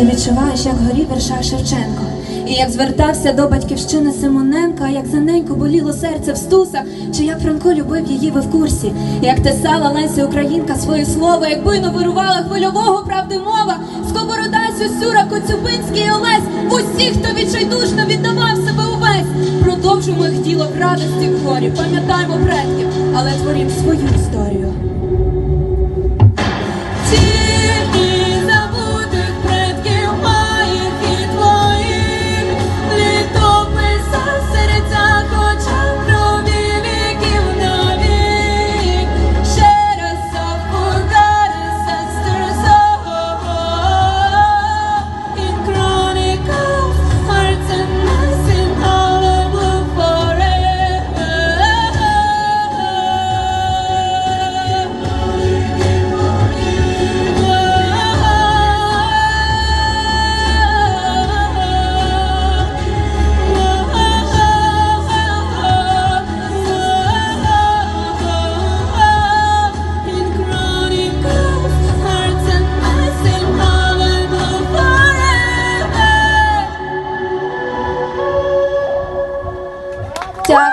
Чи відчуваєш, як горів вірша Шевченко? І як звертався до батьківщини Симоненка, як за неньку боліло серце в стуса, чи як Франко любив її, ви в курсі, як тесала Леся Українка своє слово, як буйно вирувала хвильового правди мова, Сковорода, Сюсюра, Коцюбинський Олесь, усіх, хто відчайдушно віддавав себе увесь. Продовжуємо їх діло в радості в горі, пам'ятаємо предків, але творім свою історію. 家